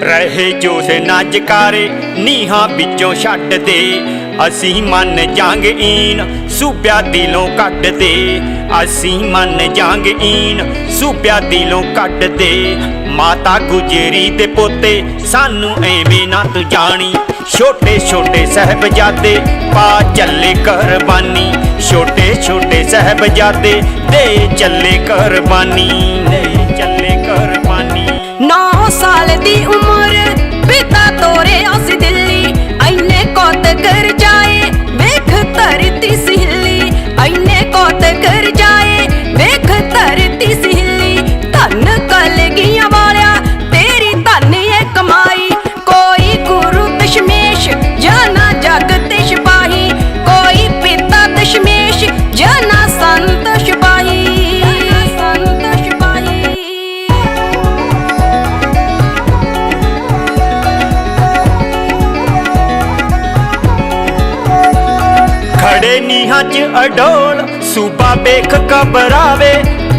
ਰਹੇ ਜੋਸ਼ ਨਾ ਨੀਹਾਂ ਵਿੱਚੋਂ ਛੱਡ ਦੇ। ਅਸੀਂ ਮੰਨ ਜਾਂਗ ਈਨ, ਸੂਬਿਆ ਦਿਲੋਂ ਕੱਢ ਦੇ। ਅਸੀਂ ਮੰਨ ਜਾਂਗ ਈਨ, ਸੂਬਿਆ ਦਿਲੋਂ ਕੱਢ ਦੇ। ਮਾਤਾ ਗੁਜਰੀ ਦੇ ਪੋਤੇ, ਸਾਨੂੰ ਐਵੇਂ ਨਾ ਤੂੰ ਜਾਣੀ। ਛੋਟੇ ਛੋਟੇ ਸਹਿਬਜ਼ਾਦੇ, ਪਾ ਚੱਲੇ ਕੁਰਬਾਨੀ। ਛੋਟੇ ਛੋਟੇ ਸਹਿਬਜ਼ਾਦੇ, ਦੇ ਚੱਲੇ ਕੁਰਬਾਨੀ। ਖੜੇ ਨੀਹਾਂ 'ਚ ਅਡੋਲ, ਸੂਬਾ ਵੇਖ ਕਬਰਾਵੇ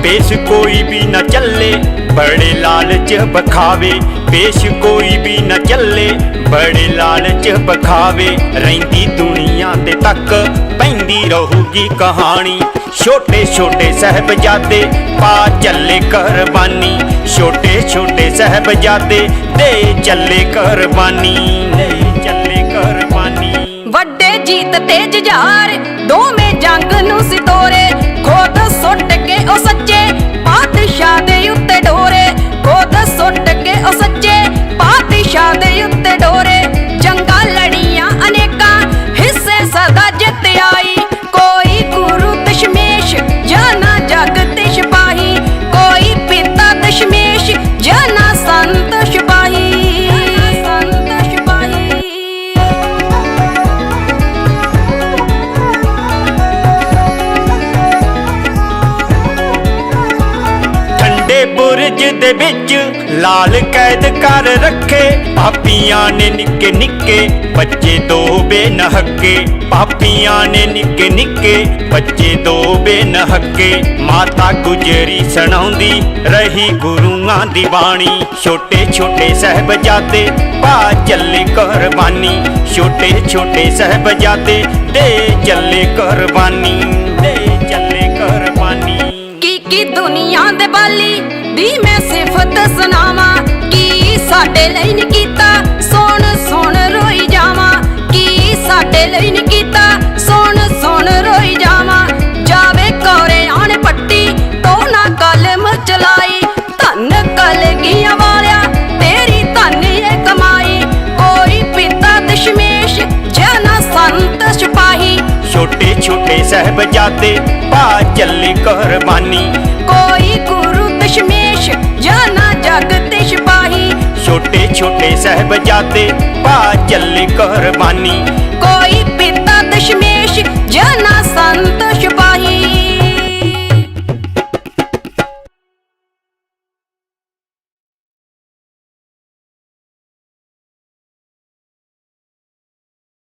ਪੇਸ਼ ਕੋਈ ਵੀ ਨਾ ਚੱਲੇ, ਬੜੇ ਲਾਲਚ ਬਖਾਵੇ ਪੇਸ਼ ਕੋਈ ਵੀ ਨਾ ਚੱਲੇ, ਬੜੇ ਲਾਲਚ ਬਖਾਵੇ ਰਹਿੰਦੀ ਦੁਨੀਆ ਤੇ ਤੱਕ ਪੈਂਦੀ ਰਹੂਗੀ ਕਹਾਣੀ। ਛੋਟੇ ਛੋਟੇ ਸਹਿਬਜ਼ਾਦੇ ਪਾ ਚੱਲੇ ਕੁਰਬਾਨੀ। ਛੋਟੇ ਛੋਟੇ ਸਹਿਬਜ਼ਾਦੇ ਦੇ ਚੱਲੇ ਕੁਰਬਾਨੀ ਦੇ ਚੱਲੇ ਕੁਰਬਾਨੀ। ਵੱਡੇ ਜੀਤ ਤੇ ਜੁਝਾਰ ਦੋਵੇਂ ਜੰਗ ਨੂੰ ਸਿਤੋਰੇ। ਠੰਡੇ ਬੁਰਜ ਦੇ ਵਿੱਚ ਲਾਲ ਕੈਦ ਕਰ ਰੱਖੇ। ਪਾਪੀਆਂ ਨੇ ਨਿੱਕੇ ਨਿੱਕੇ ਬੱਚੇ ਦੋ ਬੇਨਹੱਕੇ। ਪਾਪੀਆਂ ਨੇ ਨਿੱਕੇ ਨਿੱਕੇ ਬੱਚੇ ਦੋ ਬੇਨਹੱਕੇ। ਮਾਤਾ ਗੁਜਰੀ ਸੁਣਾਉਂਦੀ ਰਹੀ ਗੁਰੂਆਂ ਦੀ ਬਾਣੀ। ਛੋਟੇ ਛੋਟੇ ਸਹਿਬਜ਼ਾਦੇ ਪਾ ਚੱਲੇ ਕੁਰਬਾਨੀ। ਛੋਟੇ ਛੋਟੇ ਸਹਿਬਜ਼ਾਦੇ ਦੇ ਚੱਲੇ ਕੁਰਬਾਨੀ। ਦੇ ਦੇ ਬਾਲੀ ਦੀ ਮੈਂ ਸਿਫਤ ਸੁਣਾਵਾਂ ਕੀ ਸਾਡੇ ਲਈ ਨਿੱਕੀ ਛੋਟੇ ਸਹਿਬਜ਼ਾਦੇ ਪਾ ਚੱਲੇ ਕੁਰਬਾਨੀ ਕੋਈ ਗੁਰੂ ਦਸ਼ਮੇਸ਼ ਜਾਨਾ ਜਗ ਤੇ ਸਿਪਾਹੀ। ਛੋਟੇ ਛੋਟੇ ਸਹਿਬਜ਼ਾਦੇ ਪਾ ਚੱਲੇ ਕੁਰਬਾਨੀ ਕੋਈ